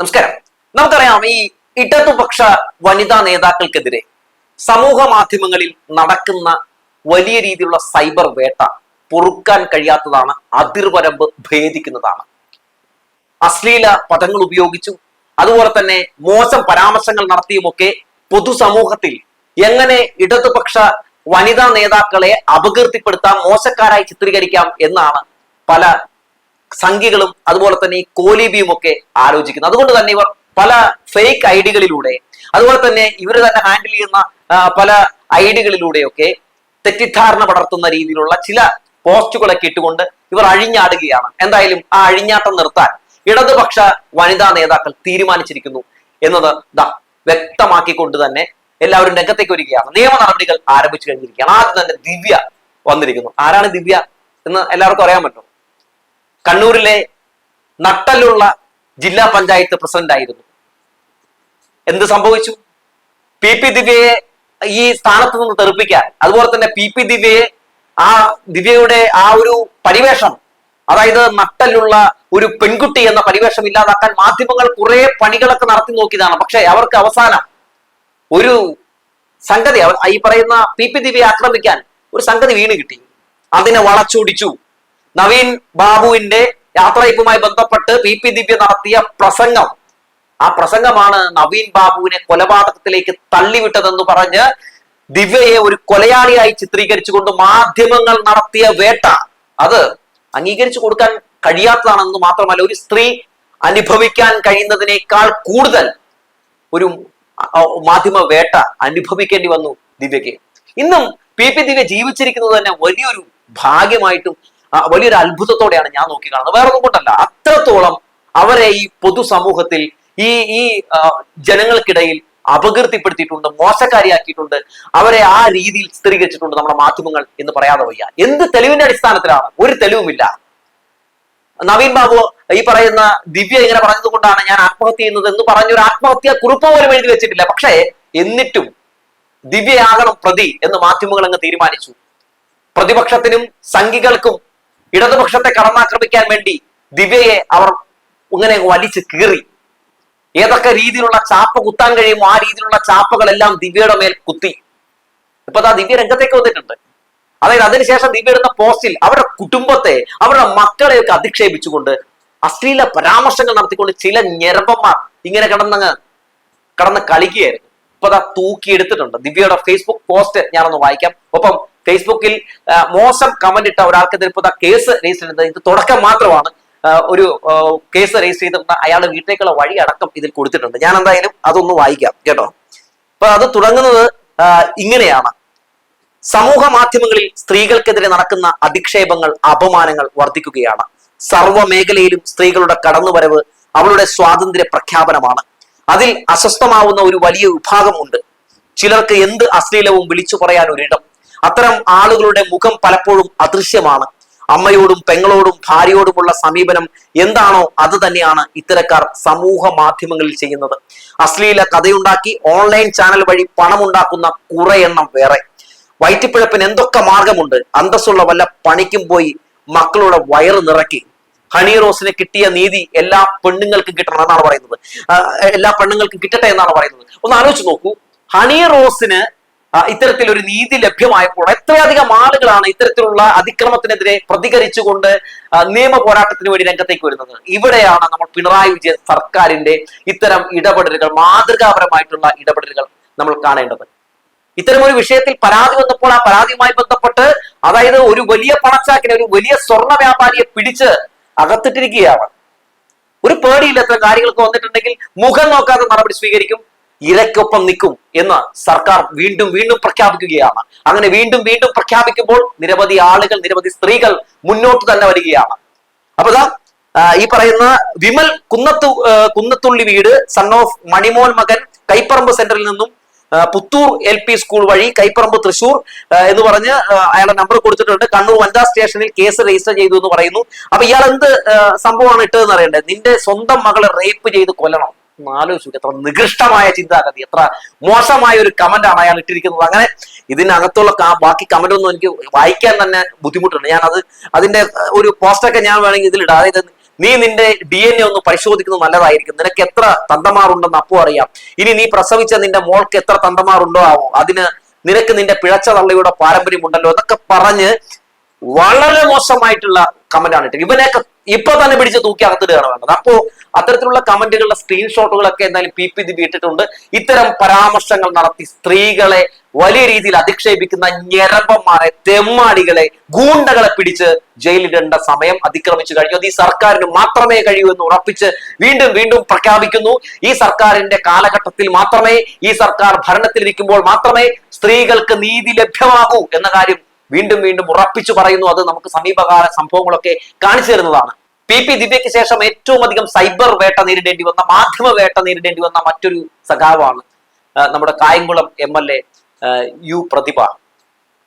നമസ്കാരം. നമുക്കറിയാം ഈ ഇടതുപക്ഷ വനിതാ നേതാക്കൾക്കെതിരെ സമൂഹ മാധ്യമങ്ങളിൽ നടക്കുന്ന വലിയ രീതിയിലുള്ള സൈബർ വേട്ട പൊറുക്കാൻ കഴിയാത്തതാണ് അതിർവരമ്പ് ഭേദിക്കുന്നതാണ്. അശ്ലീല പദങ്ങൾ ഉപയോഗിച്ചു അതുപോലെ തന്നെ മോശം പരാമർശങ്ങൾ നടത്തിയുമൊക്കെ പൊതുസമൂഹത്തിൽ എങ്ങനെ ഇടതുപക്ഷ വനിതാ നേതാക്കളെ അപകീർത്തിപ്പെടുത്താം മോശക്കാരായി ചിത്രീകരിക്കാം എന്നാണ് പല സംഖ്യകളും അതുപോലെ തന്നെ ഈ കോലിബിയും ഒക്കെ ആലോചിക്കുന്നത് അതുകൊണ്ട് തന്നെ ഇവർ പല ഫേക്ക് ഐഡികളിലൂടെ അതുപോലെ തന്നെ ഇവർ തന്നെ ഹാൻഡിൽ ചെയ്യുന്ന പല ഐഡികളിലൂടെയൊക്കെ തെറ്റിദ്ധാരണ പടർത്തുന്ന രീതിയിലുള്ള ചില പോസ്റ്റുകളൊക്കെ ഇട്ടുകൊണ്ട് ഇവർ അഴിഞ്ഞാടുകയാണ്. എന്തായാലും ആ അഴിഞ്ഞാട്ടം നിർത്താൻ ഇടതുപക്ഷ വനിതാ നേതാക്കൾ തീരുമാനിച്ചിരിക്കുന്നു എന്നത് ദാ വ്യക്തമാക്കിക്കൊണ്ട് തന്നെ എല്ലാവരും രംഗത്തേക്ക് വരികയാണ്. നിയമ നടപടികൾ ആരംഭിച്ചു കഴിഞ്ഞിരിക്കുകയാണ്. ആദ്യം തന്നെ ദിവ്യ വന്നിരിക്കുന്നു. ആരാണ് ദിവ്യ എന്ന് എല്ലാവർക്കും അറിയാൻ പറ്റും. കണ്ണൂരിലെ നട്ടലുള്ള ജില്ലാ പഞ്ചായത്ത് പ്രസിഡന്റ് ആയിരുന്നു. എന്ത് സംഭവിച്ചു? പി പി ദിവ്യയെ ഈ സ്ഥാനത്ത് നിന്ന് തെറിപ്പിക്കാൻ അതുപോലെ തന്നെ പി പി ദിവ്യയെ ആ ദിവ്യയുടെ ആ ഒരു പരിവേഷം അതായത് നട്ടലുള്ള ഒരു പെൺകുട്ടി എന്ന പരിവേഷം ഇല്ലാതാക്കാൻ മാധ്യമങ്ങൾ കുറെ പണികളൊക്കെ നടത്തി നോക്കിയതാണ്. പക്ഷെ അവർക്ക് അവസാനം ഒരു സംഗതി ഈ പറയുന്ന പി പി ദിവ്യയെ ആക്രമിക്കാൻ ഒരു സംഗതി വീണ് കിട്ടി. അതിനെ വളച്ചൊടിച്ചു. നവീൻ ബാബുവിന്റെ യാത്രയപ്പുമായി ബന്ധപ്പെട്ട് പി പി ദിവ്യ നടത്തിയ പ്രസംഗം. ആ പ്രസംഗമാണ് നവീൻ ബാബുവിനെ കൊലപാതകത്തിലേക്ക് തള്ളിവിട്ടതെന്ന് പറഞ്ഞ് ദിവ്യയെ ഒരു കൊലയാളിയായി ചിത്രീകരിച്ചുകൊണ്ട് മാധ്യമങ്ങൾ നടത്തിയ വേട്ട. അത് അംഗീകരിച്ചു കൊടുക്കാൻ കഴിയാത്തതാണെന്ന് മാത്രമല്ല ഒരു സ്ത്രീ അനുഭവിക്കാൻ കഴിയുന്നതിനേക്കാൾ കൂടുതൽ ഒരു മാധ്യമ വേട്ട അനുഭവിക്കേണ്ടി വന്നു ദിവ്യയ്ക്ക്. ഇന്നും പി പി ദിവ്യ ജീവിച്ചിരിക്കുന്നത് തന്നെ വലിയൊരു ഭാഗ്യമായിട്ടും വലിയൊരു അത്ഭുതത്തോടെയാണ് ഞാൻ നോക്കി കാണുന്നത്. വേറെ ഒന്നും കൊണ്ടല്ല അത്രത്തോളം അവരെ ഈ പൊതുസമൂഹത്തിൽ ഈ ഈ ജനങ്ങൾക്കിടയിൽ അപകീർത്തിപ്പെടുത്തിയിട്ടുണ്ട് മോശക്കാരിയാക്കിയിട്ടുണ്ട് അവരെ ആ രീതിയിൽ സ്ഥിരീകരിച്ചിട്ടുണ്ട് നമ്മുടെ മാധ്യമങ്ങൾ എന്ന് പറയാതെ വയ്യ. എന്ത് തെളിവിന്റെ അടിസ്ഥാനത്തിലാണ്? ഒരു തെളിവുമില്ല. നവീൻ ബാബു ഈ പറയുന്ന ദിവ്യ ഇങ്ങനെ പറഞ്ഞത് കൊണ്ടാണ് ഞാൻ ആത്മഹത്യ ചെയ്യുന്നത് എന്ന് പറഞ്ഞൊരു ആത്മഹത്യ കുറിപ്പ് പോലും എഴുതി വെച്ചിട്ടില്ല. പക്ഷേ എന്നിട്ടും ദിവ്യയാകണം പ്രതി എന്ന് മാധ്യമങ്ങൾ അങ്ങ് തീരുമാനിച്ചു. പ്രതിപക്ഷത്തിനും സംഘികൾക്കും ഇടതുപക്ഷത്തെ കടന്നാക്രമിക്കാൻ വേണ്ടി ദിവ്യയെ അവർ ഇങ്ങനെ വലിച്ചു കീറി. ഏതൊക്കെ രീതിയിലുള്ള ചാപ്പ കുത്താൻ കഴിയുമോ ആ രീതിയിലുള്ള ചാപ്പകളെല്ലാം ദിവ്യയുടെ മേൽ കുത്തി. ഇപ്പൊ ആ ദിവ്യ രംഗത്തേക്ക് വന്നിട്ടുണ്ട്. അതായത് അതിനുശേഷം ദിവ്യ എടുത്ത പോസ്റ്റിൽ അവരുടെ കുടുംബത്തെ അവരുടെ മക്കളെയൊക്കെ അധിക്ഷേപിച്ചുകൊണ്ട് അശ്ലീല പരാമർശങ്ങൾ നടത്തിക്കൊണ്ട് ചില ഞെരമ്പന്മാർ ഇങ്ങനെ കിടന്നങ്ങ് കടന്ന് കളിക്കുകയായിരുന്നു. ഇപ്പൊ അതാ തൂക്കിയെടുത്തിട്ടുണ്ട്. ദിവ്യയുടെ ഫേസ്ബുക്ക് പോസ്റ്റ് ഞാനൊന്ന് വായിക്കാം. ഒപ്പം ഫേസ്ബുക്കിൽ മോശം കമന്റ് ഇട്ട ഒരാൾക്കെതിരെ ഇപ്പോൾ കേസ് രജിസ്റ്റർ ചെയ്തത് ഇത് തുടക്കം മാത്രമാണ്. ഒരു കേസ് രജിസ്റ്റർ ചെയ്തിട്ടുണ്ട് അയാളുടെ വീട്ടിലേക്കുള്ള വഴി അടക്കം ഇതിൽ കൊടുത്തിട്ടുണ്ട്. ഞാൻ എന്തായാലും അതൊന്ന് വായിക്കാം കേട്ടോ? അപ്പൊ അത് തുടങ്ങുന്നത് ഇങ്ങനെയാണ്. സമൂഹ മാധ്യമങ്ങളിൽ സ്ത്രീകൾക്കെതിരെ നടക്കുന്ന അധിക്ഷേപങ്ങൾ അപമാനങ്ങൾ വർദ്ധിക്കുകയാണ്. സർവ മേഖലയിലും സ്ത്രീകളുടെ കടന്നുവരവ് അവളുടെ സ്വാതന്ത്ര്യ പ്രഖ്യാപനമാണ്. അതിൽ അസ്വസ്ഥമാവുന്ന ഒരു വലിയ വിഭാഗമുണ്ട്. ചിലർക്ക് എന്ത് അശ്ലീലവും വിളിച്ചു പറയാൻ ഒരിടം അത്തരം ആളുകളുടെ മുഖം പലപ്പോഴും അദൃശ്യമാണ്. അമ്മയോടും പെങ്ങളോടും ഭാര്യയോടുമുള്ള സമീപനം എന്താണോ അത് തന്നെയാണ് ഇത്തരക്കാർ സമൂഹ മാധ്യമങ്ങളിൽ ചെയ്യുന്നത്. അശ്ലീല കഥയുണ്ടാക്കി ഓൺലൈൻ ചാനൽ വഴി പണമുണ്ടാക്കുന്ന കുറെ എണ്ണം വേറെ. വയറ്റിപ്പിഴപ്പിന് എന്തൊക്കെ മാർഗമുണ്ട്? അന്തസ്സുള്ള വല്ല പണിക്കും പോയി മക്കളുടെ വയറ് നിറക്കി ഹണി റോസിന് കിട്ടിയ നീതി എല്ലാ പെണ്ണുങ്ങൾക്കും കിട്ടണം എന്നാണ് പറയുന്നത്. എല്ലാ പെണ്ണുങ്ങൾക്കും കിട്ടട്ടെ എന്നാണ് പറയുന്നത്. ഒന്ന് ആലോചിച്ച് നോക്കൂ. ഹണി റോസിന് ഇത്തരത്തിലൊരു നീതി ലഭ്യമായപ്പോൾ എത്രയധികം ആളുകളാണ് ഇത്തരത്തിലുള്ള അതിക്രമത്തിനെതിരെ പ്രതികരിച്ചുകൊണ്ട് നിയമ പോരാട്ടത്തിന് വേണ്ടി രംഗത്തേക്ക് വരുന്നത്? ഇവിടെയാണ് നമ്മൾ പിണറായി വിജയൻ സർക്കാരിന്റെ ഇത്തരം ഇടപെടലുകൾ മാതൃകാപരമായിട്ടുള്ള ഇടപെടലുകൾ നമ്മൾ കാണേണ്ടത്. ഇത്തരം ഒരു വിഷയത്തിൽ പരാതി വന്നപ്പോൾ ആ പരാതിയുമായി ബന്ധപ്പെട്ട് അതായത് ഒരു വലിയ പണച്ചാക്കിനെ ഒരു വലിയ സ്വർണ വ്യാപാരിയെ പിടിച്ച് അകത്തിട്ടിരിക്കുകയാണ്. ഒരു പേടിയില്ല കാര്യങ്ങൾക്ക് വന്നിട്ടുണ്ടെങ്കിൽ മുഖം നോക്കാതെ നടപടി സ്വീകരിക്കും. ഇരയ്ക്കൊപ്പം നിൽക്കും എന്ന് സർക്കാർ വീണ്ടും വീണ്ടും പ്രഖ്യാപിക്കുകയാണ്. അങ്ങനെ വീണ്ടും വീണ്ടും പ്രഖ്യാപിക്കുമ്പോൾ നിരവധി ആളുകൾ നിരവധി സ്ത്രീകൾ മുന്നോട്ട് തന്നെ വരികയാണ്. അപ്പൊ ഈ പറയുന്ന വിമൽ കുന്നത്തു കുന്നത്തുള്ളി വീട് സൺ ഓഫ് മണിമോൻ മകൻ കൈപ്പറമ്പ് സെന്ററിൽ നിന്നും പുത്തൂർ എൽ പി സ്കൂൾ വഴി കൈപ്പറമ്പ് തൃശൂർ എന്ന് പറഞ്ഞ് അയാളുടെ നമ്പർ കൊടുത്തിട്ടുണ്ട്. കണ്ണൂർ വനിതാ സ്റ്റേഷനിൽ കേസ് രജിസ്റ്റർ ചെയ്തു എന്ന് പറയുന്നു. അപ്പൊ ഇയാൾ എന്ത് സംഭവമാണ് ഇട്ടതെന്ന് അറിയണ്ടേ? നിന്റെ സ്വന്തം മകളെ റേപ്പ് ചെയ്ത് കൊല്ലണം. ആലോചിച്ചു എത്ര നികൃഷ്ടമായ ചിന്താഗതി എത്ര മോശമായ ഒരു കമന്റ് ആണ് അയാൾ ഇട്ടിരിക്കുന്നത്. അങ്ങനെ ഇതിനകത്തുള്ള ബാക്കി കമന്റ് ഒന്നും എനിക്ക് വായിക്കാൻ തന്നെ ബുദ്ധിമുട്ടുണ്ട്. ഞാൻ അത് അതിന്റെ ഒരു പോസ്റ്റൊക്കെ ഞാൻ വേണമെങ്കിൽ ഇതിലിടാം. അതായത് നീ നിന്റെ ഡി എൻ എ ഒന്ന് പരിശോധിക്കുന്നത് നല്ലതായിരിക്കും. നിനക്ക് എത്ര തന്തമാറുണ്ടെന്ന് അപ്പോ അറിയാം. ഇനി നീ പ്രസവിച്ച നിന്റെ മോൾക്ക് എത്ര തന്തമാറുണ്ടോ ആവോ. അതിന് നിനക്ക് നിന്റെ പിഴച്ച തള്ളയുടെ പാരമ്പര്യമുണ്ടല്ലോ എന്നൊക്കെ പറഞ്ഞ് വളരെ മോശമായിട്ടുള്ള കമന്റാണ് ഇട്ടത്. ഇവനെയൊക്കെ ഇപ്പൊ തന്നെ പിടിച്ച് തൂക്കി അകത്തിടുകയാണ് വേണ്ടത്. അപ്പോ അത്തരത്തിലുള്ള കമന്റുകളുടെ സ്ക്രീൻഷോട്ടുകളൊക്കെ എന്തായാലും പി പി ദിപി ഇട്ടിട്ടുണ്ട്. ഇത്തരം പരാമർശങ്ങൾ നടത്തി സ്ത്രീകളെ വലിയ രീതിയിൽ അധിക്ഷേപിക്കുന്ന ഞെരമ്പന്മാരെ തെമ്മാടികളെ ഗൂണ്ടകളെ പിടിച്ച് ജയിലിടേണ്ട സമയം അതിക്രമിച്ചു കഴിഞ്ഞു. അത് ഈ സർക്കാരിന് മാത്രമേ കഴിയൂ എന്ന് ഉറപ്പിച്ച് വീണ്ടും വീണ്ടും പ്രഖ്യാപിക്കുന്നു. ഈ സർക്കാരിന്റെ കാലഘട്ടത്തിൽ മാത്രമേ ഈ സർക്കാർ ഭരണത്തിലിരിക്കുമ്പോൾ മാത്രമേ സ്ത്രീകൾക്ക് നീതി ലഭ്യമാകൂ എന്ന കാര്യം വീണ്ടും വീണ്ടും ഉറപ്പിച്ചു പറയുന്നു. അത് നമുക്ക് സമീപകാല സംഭവങ്ങളൊക്കെ കാണിച്ചു തരുന്നതാണ്. പി പി ദിവ്യയ്ക്ക് ശേഷം ഏറ്റവും അധികം സൈബർ വേട്ട നേരിടേണ്ടി വന്ന മാധ്യമ വേട്ട നേരിടേണ്ടി വന്ന മറ്റൊരു സഖാവാണ് നമ്മുടെ Kayamkulam M L A U Prathibha.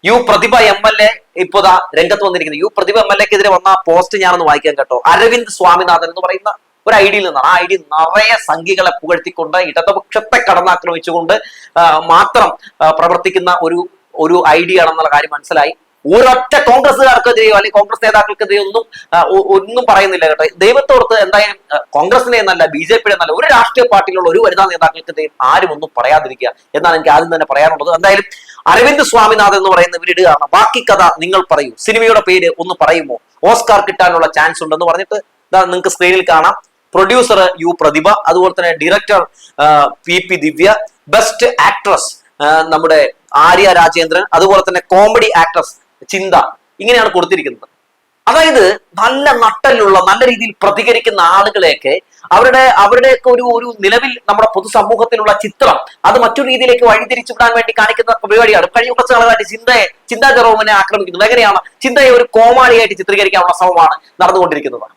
U Prathibha M L A ഇപ്പോ രംഗത്ത് വന്നിരിക്കുന്നത് യു പ്രതിഭ എം എൽ എക്കെതിരെ വന്ന പോസ്റ്റ് ഞാനൊന്ന് വായിക്കാൻ കേട്ടോ. അരവിന്ദ് സ്വാമിനാഥൻ എന്ന് പറയുന്ന ഒരു ഐഡിയിൽ നിന്നാണ്. ആ ഐഡി നിറയെ സംഘികളെ പുകഴ്ത്തിക്കൊണ്ട് ഇടതുപക്ഷത്തെ കടന്നാക്രമിച്ചുകൊണ്ട് മാത്രം പ്രവർത്തിക്കുന്ന ഒരു ഒരു ഐഡിയ ആണെന്നുള്ള കാര്യം മനസ്സിലായി. ഒരൊറ്റ കോൺഗ്രസ്സുകാർക്കെതിരെയോ അല്ലെങ്കിൽ കോൺഗ്രസ് നേതാക്കൾക്കെതിരെയോ ഒന്നും ഒന്നും പറയുന്നില്ല കേട്ടോ. ദൈവത്തോർത്ത് എന്തായാലും കോൺഗ്രസിനെ എന്നല്ല ബി ജെ പിയുടെ എന്നല്ല ഒരു രാഷ്ട്രീയ പാർട്ടിയിലുള്ള ഒരു വനിതാ നേതാക്കൾക്കെതിരെയും ആരും ഒന്നും പറയാതിരിക്കുക എന്നാണ് എനിക്ക് ആദ്യം തന്നെ പറയാനുള്ളത്. എന്തായാലും അരവിന്ദ് സ്വാമിനാഥൻ എന്ന് പറയുന്ന ഇവരിടുകയാണ് ബാക്കി കഥ നിങ്ങൾ പറയൂ. സിനിമയുടെ പേര് ഒന്ന് പറയുമോ? ഓസ്കാർ കിട്ടാനുള്ള ചാൻസ് ഉണ്ടെന്ന് പറഞ്ഞിട്ട് ഇതാ നിങ്ങൾക്ക് സ്ക്രീനിൽ കാണാം. പ്രൊഡ്യൂസർ യു പ്രതിഭ അതുപോലെ തന്നെ director P P Divya best actress നമ്മുടെ ആര്യ രാജേന്ദ്രൻ അതുപോലെ തന്നെ കോമഡി ആക്ട്രസ് ചിന്ത ഇങ്ങനെയാണ് കൊടുത്തിരിക്കുന്നത്. അതായത് നല്ല നട്ടലുള്ള നല്ല രീതിയിൽ പ്രതികരിക്കുന്ന ആളുകളെയൊക്കെ അവരുടെ അവരുടെയൊക്കെ ഒരു ഒരു നിലവിൽ നമ്മുടെ പൊതുസമൂഹത്തിലുള്ള ചിത്രം അത് മറ്റൊരു രീതിയിലേക്ക് വഴിതിരിച്ചു വിടാൻ വേണ്ടി കാണിക്കുന്ന പരിപാടിയാണ്. കഴിഞ്ഞ കുറച്ച് നാളുകളായിട്ട് ചിന്തയെ ചിന്താ ജെറോമിനെ ആക്രമിക്കുന്നത് എങ്ങനെയാണ്? ചിന്തയെ ഒരു കോമാളിയായിട്ട് ചിത്രീകരിക്കാനുള്ള ശ്രമമാണ് നടന്നുകൊണ്ടിരിക്കുന്നത്.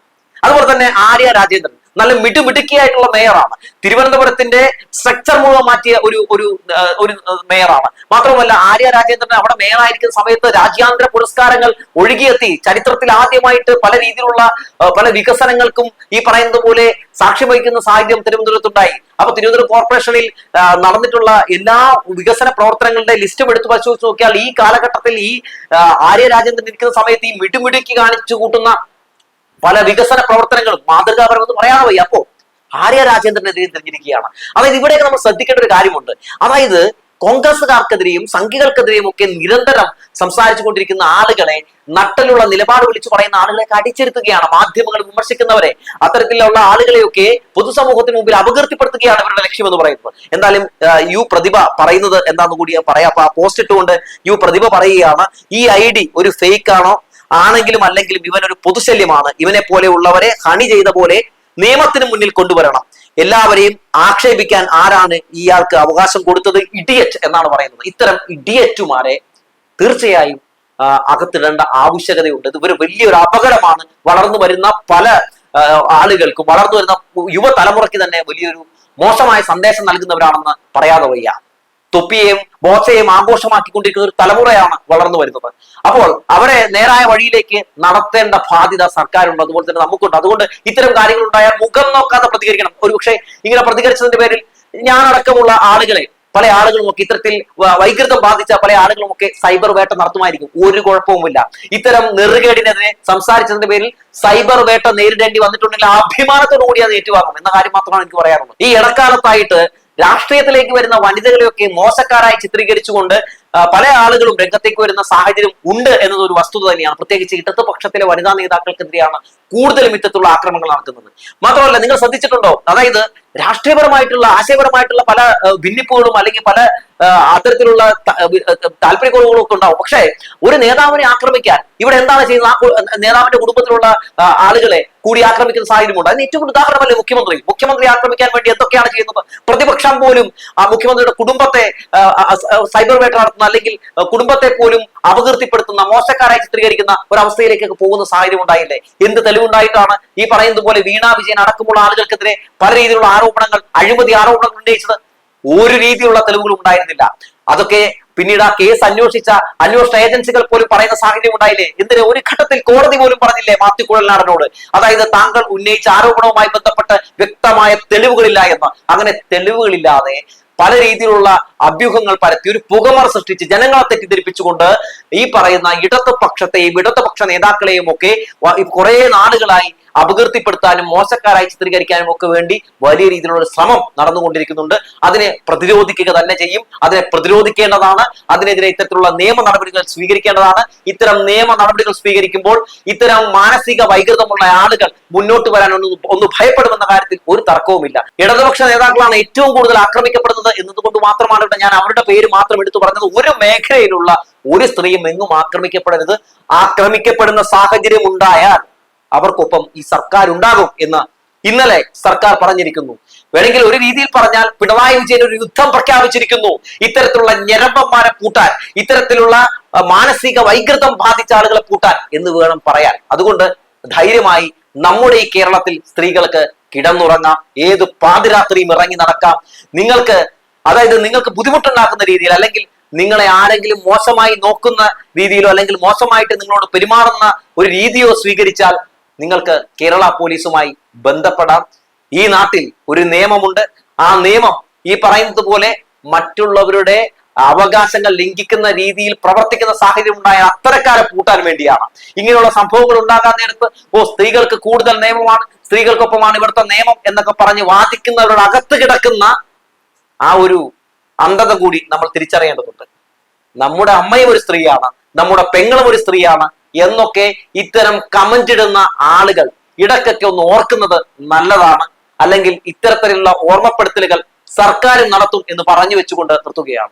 അതുപോലെ തന്നെ ആര്യ രാജേന്ദ്രൻ. നല്ല മിടുമിടുക്കിയായിട്ടുള്ള മേയറാണ്. തിരുവനന്തപുരത്തിന്റെ സ്ട്രക്ചർ മുഴുവൻ മാറ്റിയ ഒരു ഒരു ഒരു മേയറാണ്. മാത്രമല്ല ആര്യ രാജേന്ദ്രൻ അവിടെ മേയറായിരിക്കുന്ന സമയത്ത് രാജ്യാന്തര പുരസ്കാരങ്ങൾ ഒഴുകിയെത്തി. ചരിത്രത്തിൽ ആദ്യമായിട്ട് പല രീതിയിലുള്ള പല വികസനങ്ങൾക്കും ഈ പറയുന്നത് പോലെ സാക്ഷ്യം വഹിക്കുന്ന സാഹചര്യം തിരുവനന്തപുരത്തുണ്ടായി. അപ്പൊ തിരുവനന്തപുരം കോർപ്പറേഷനിൽ നടന്നിട്ടുള്ള എല്ലാ വികസന പ്രവർത്തനങ്ങളുടെ ലിസ്റ്റും എടുത്ത് പരിശോധിച്ച് നോക്കിയാൽ ഈ കാലഘട്ടത്തിൽ ഈ ആര്യ രാജേന്ദ്രൻ ഇരിക്കുന്ന സമയത്ത് ഈ മിടുമിടുക്കി കാണിച്ചു കൂട്ടുന്ന പല വികസന പ്രവർത്തനങ്ങളും മാതൃകാപരമെന്ന് പറയാതെ വയ്യ. അപ്പോ ആര്യ രാജേന്ദ്രനെതിരെ തിരിഞ്ഞിരിക്കുകയാണ്. അതായത് ഇവിടെയൊക്കെ നമ്മൾ ശ്രദ്ധിക്കേണ്ട ഒരു കാര്യമുണ്ട്. അതായത് കോൺഗ്രസുകാർക്കെതിരെയും സംഘികൾക്കെതിരെയും ഒക്കെ നിരന്തരം സംസാരിച്ചു കൊണ്ടിരിക്കുന്ന ആളുകളെ നട്ടലുള്ള നിലപാട് വിളിച്ചു പറയുന്ന ആളുകളെ അടിച്ചിരുത്തുകയാണ് മാധ്യമങ്ങൾ വിമർശിക്കുന്നവരെ അത്തരത്തിലുള്ള ആളുകളെയൊക്കെ പൊതുസമൂഹത്തിന് മുമ്പിൽ അപകീർത്തിപ്പെടുത്തുകയാണ് അവരുടെ ലക്ഷ്യം എന്ന് പറയുന്നത്. എന്തായാലും യു പ്രതിഭ പറയുന്നത് എന്താണെന്ന് കൂടി ഞാൻ പറയാം. അപ്പൊ ആ പോസ്റ്റ് ഇട്ടുകൊണ്ട് യു പ്രതിഭ പറയുകയാണ് ഈ ഐ ഡി ഒരു ഫേക്ക് ആണോ? ആണെങ്കിലും അല്ലെങ്കിലും ഇവൻ ഒരു പൊതുശല്യമാണ്. ഇവനെ പോലെയുള്ളവരെ ഹണി ചെയ്ത പോലെ നിയമത്തിന് മുന്നിൽ കൊണ്ടുവരണം. എല്ലാവരെയും ആക്ഷേപിക്കാൻ ആരാണ് ഇയാൾക്ക് അവകാശം കൊടുത്തത്? ഇഡിയറ്റ് എന്നാണ് പറയുന്നത്. ഇത്തരം ഇഡിയറ്റുമാരെ തീർച്ചയായും അകത്തിടേണ്ട ആവശ്യകതയുണ്ട്. ഇത് ഒരു വലിയൊരു അപകടമാണ്. വളർന്നു വരുന്ന പല ആളുകൾക്കും വളർന്നു വരുന്ന യുവതലമുറയ്ക്ക് തന്നെ വലിയൊരു മോശമായ സന്ദേശം നൽകുന്നവരാണെന്ന് പറയാതെ വയ്യ. തൊപ്പിയെയും ബോച്ചയെയും ആഘോഷമാക്കിക്കൊണ്ടിരിക്കുന്ന ഒരു തലമുറയാണ് വളർന്നു വരുന്നത്. അപ്പോൾ അവരെ നേരായ വഴിയിലേക്ക് നടത്തേണ്ട ബാധ്യത സർക്കാരുണ്ട് അതുപോലെ തന്നെ നമുക്കുണ്ട്. അതുകൊണ്ട് ഇത്തരം കാര്യങ്ങൾ ഉണ്ടായാൽ മുഖം നോക്കാതെ പ്രതികരിക്കണം. ഒരുപക്ഷെ ഇങ്ങനെ പ്രതികരിച്ചതിന്റെ പേരിൽ ഞാനടക്കമുള്ള ആളുകളെ പല ആളുകളും ഒക്കെ ഇത്തരത്തിൽ വൈകൃതം ബാധിച്ച പല ആളുകളും ഒക്കെ സൈബർ വേട്ട നടത്തുമായിരിക്കും. ഒരു കുഴപ്പവുമില്ല. ഇത്തരം നെറുകേടിനെതിരെ സംസാരിച്ചതിന്റെ പേരിൽ സൈബർ വേട്ട നേരിടേണ്ടി വന്നിട്ടുണ്ടെങ്കിൽ അഭിമാനത്തോടു കൂടി അത് ഏറ്റുവാങ്ങും എന്ന കാര്യം മാത്രമാണ് എനിക്ക് പറയാറുള്ളത് ഈ ഇടക്കാലത്തായിട്ട് രാഷ്ട്രീയത്തിലേക്ക് വരുന്ന വനിതകളെയൊക്കെ മോശക്കാരായി ചിത്രീകരിച്ചുകൊണ്ട് പല ആളുകളും രംഗത്തേക്ക് വരുന്ന സാഹചര്യം ഉണ്ട് എന്നത് ഒരു വസ്തുത തന്നെയാണ്. പ്രത്യേകിച്ച് ഇടതുപക്ഷത്തിലെ വനിതാ നേതാക്കൾക്കെതിരെയാണ് കൂടുതലും ഇത്തരത്തിലുള്ള ആക്രമണങ്ങൾ നടക്കുന്നത്. മാത്രമല്ല നിങ്ങൾ ശ്രദ്ധിച്ചിട്ടുണ്ടോ? അതായത് രാഷ്ട്രീയപരമായിട്ടുള്ള ആശയപരമായിട്ടുള്ള പല ഭിന്നിപ്പുകളും അല്ലെങ്കിൽ പല അത്തരത്തിലുള്ള താല്പര്യക്കുറവുകളും ഒക്കെ ഉണ്ടാവും. പക്ഷേ ഒരു നേതാവിനെ ആക്രമിക്കാൻ ഇവിടെ എന്താണ് ചെയ്യുന്നത്? ആ നേതാവിന്റെ കുടുംബത്തിലുള്ള ആളുകളെ കൂടി ആക്രമിക്കുന്ന സാഹചര്യമുണ്ട്. അതിന് ഏറ്റവും കൂടുതൽ ഉദാഹരണമല്ലേ മുഖ്യമന്ത്രി? മുഖ്യമന്ത്രി ആക്രമിക്കാൻ വേണ്ടി എന്തൊക്കെയാണ് ചെയ്യുന്നത്? പ്രതിപക്ഷം പോലും ആ മുഖ്യമന്ത്രിയുടെ കുടുംബത്തെ സൈബർ വേട്ട അല്ലെങ്കിൽ കുടുംബത്തെ പോലും അപകീർത്തിപ്പെടുത്തുന്ന മോശക്കാരായി ചിത്രീകരിക്കുന്ന ഒരു അവസ്ഥയിലേക്കൊക്കെ പോകുന്ന സാഹചര്യം ഉണ്ടായില്ലേ? എന്ത് തെളിവുണ്ടായിട്ടാണ് ഈ പറയുന്നത് പോലെ വീണ വിജയൻ അടക്കമുള്ള ആളുകൾക്കെതിരെ പല രീതിയിലുള്ള ആരോപണങ്ങൾ അഴിമതി ആരോപണങ്ങൾ ഉന്നയിച്ചത്? ഒരു രീതിയിലുള്ള തെളിവുകളും ഉണ്ടായിരുന്നില്ല. അതൊക്കെ പിന്നീട് ആ കേസ് അന്വേഷിച്ച അന്വേഷണ ഏജൻസികൾ പോലും പറയുന്ന സാഹചര്യം ഉണ്ടായില്ലേ? എന്തിന്? ഒരു ഘട്ടത്തിൽ കോടതി പോലും പറഞ്ഞില്ലേ മാത്യു കുഴൽനാടനോട്? അതായത് താങ്കൾ ഉന്നയിച്ച ആരോപണവുമായി ബന്ധപ്പെട്ട് വ്യക്തമായ തെളിവുകളില്ല എന്ന്. അങ്ങനെ തെളിവുകളില്ലാതെ പല രീതിയിലുള്ള അഭ്യൂഹങ്ങൾ പരത്തി ഒരു പുകമറ സൃഷ്ടിച്ച് ജനങ്ങളെ തെറ്റിദ്ധരിപ്പിച്ചുകൊണ്ട് ഈ പറയുന്ന ഇടതുപക്ഷത്തെയും ഇടതുപക്ഷ നേതാക്കളെയും ഒക്കെ കുറെ നാളുകളായി അപകീർത്തിപ്പെടുത്താനും മോശക്കാരായി ചിത്രീകരിക്കാനും ഒക്കെ വേണ്ടി വലിയ രീതിയിലുള്ള ശ്രമം നടന്നുകൊണ്ടിരിക്കുന്നുണ്ട്. അതിനെ പ്രതിരോധിക്കുക തന്നെ ചെയ്യും. അതിനെ പ്രതിരോധിക്കേണ്ടതാണ്. അതിനെതിരെ ഇത്തരത്തിലുള്ള നിയമ നടപടികൾ സ്വീകരിക്കേണ്ടതാണ്. ഇത്തരം നിയമ നടപടികൾ സ്വീകരിക്കുമ്പോൾ ഇത്തരം മാനസിക വൈകൃതമുള്ള ആളുകൾ മുന്നോട്ട് വരാൻ ഒന്ന് ഒന്ന് ഭയപ്പെടുമെന്ന കാര്യത്തിൽ ഒരു തർക്കവുമില്ല. ഇടതുപക്ഷ നേതാക്കളാണ് ഏറ്റവും കൂടുതൽ ആക്രമിക്കപ്പെടുന്നത് എന്നതുകൊണ്ട് മാത്രമാണ് ഇവിടെ ഞാൻ അവരുടെ പേര് മാത്രം എടുത്തു പറഞ്ഞത്. ഒരു മേഖലയിലുള്ള ഒരു സ്ത്രീയും എങ്ങും ആക്രമിക്കപ്പെടരുത്. ആക്രമിക്കപ്പെടുന്ന സാഹചര്യം ഉണ്ടായാൽ അവർക്കൊപ്പം ഈ സർക്കാർ ഉണ്ടാകും എന്ന് ഇന്നലെ സർക്കാർ പറഞ്ഞിരിക്കുന്നു. വേണമെങ്കിൽ ഒരു രീതിയിൽ പറഞ്ഞാൽ പിണറായി വിജയൻ ഒരു യുദ്ധം പ്രഖ്യാപിച്ചിരിക്കുന്നു. ഇത്തരത്തിലുള്ള ഞരമ്പന്മാരെ പൂട്ടാൻ ഇത്തരത്തിലുള്ള മാനസിക വൈകൃതം ബാധിച്ച ആളുകളെ പൂട്ടാൻ എന്ന് വേണം പറയാൻ. അതുകൊണ്ട് ധൈര്യമായി നമ്മുടെ ഈ കേരളത്തിൽ സ്ത്രീകൾക്ക് കിടന്നുറങ്ങാം. ഏത് പാതിരാത്രിയും ഇറങ്ങി നടക്കാം. നിങ്ങൾക്ക് അതായത് നിങ്ങൾക്ക് ബുദ്ധിമുട്ടുണ്ടാക്കുന്ന രീതിയിൽ അല്ലെങ്കിൽ നിങ്ങളെ ആരെങ്കിലും മോശമായി നോക്കുന്ന രീതിയിലോ അല്ലെങ്കിൽ മോശമായിട്ട് നിങ്ങളോട് പെരുമാറുന്ന ഒരു രീതിയോ സ്വീകരിച്ചാൽ നിങ്ങൾക്ക് കേരള പോലീസുമായി ബന്ധപ്പെടാം. ഈ നാട്ടിൽ ഒരു നിയമമുണ്ട്. ആ നിയമം ഈ പറയുന്നത് പോലെ മറ്റുള്ളവരുടെ അവകാശങ്ങൾ ലംഘിക്കുന്ന രീതിയിൽ പ്രവർത്തിക്കുന്ന സാഹചര്യം ഉണ്ടായ അത്തരക്കാരെ പൂട്ടാൻ വേണ്ടിയാണ്. ഇങ്ങനെയുള്ള സംഭവങ്ങൾ ഉണ്ടാകാൻ നേരത്ത് ഓ സ്ത്രീകൾക്ക് കൂടുതൽ നിയമമാണ് സ്ത്രീകൾക്കൊപ്പമാണ് ഇവിടുത്തെ നിയമം എന്നൊക്കെ പറഞ്ഞ് വാദിക്കുന്നവരുടെ അകത്ത് കിടക്കുന്ന ആ ഒരു അന്ധത കൂടി നമ്മൾ തിരിച്ചറിയേണ്ടതുണ്ട്. നമ്മുടെ അമ്മയും ഒരു സ്ത്രീയാണ് നമ്മുടെ പെങ്ങളും ഒരു സ്ത്രീയാണ് എന്നൊക്കെ ഇത്തരം കമന്റ് ഇടുന്ന ആളുകൾ ഇടക്കൊക്കെ ഒന്ന് ഓർക്കുന്നത് നല്ലതാണ്. അല്ലെങ്കിൽ ഇത്തരത്തിലുള്ള ഓർമ്മപ്പെടുത്തലുകൾ സർക്കാരും നടത്തും എന്ന് പറഞ്ഞു വെച്ചുകൊണ്ട് നിർത്തുകയാണ്.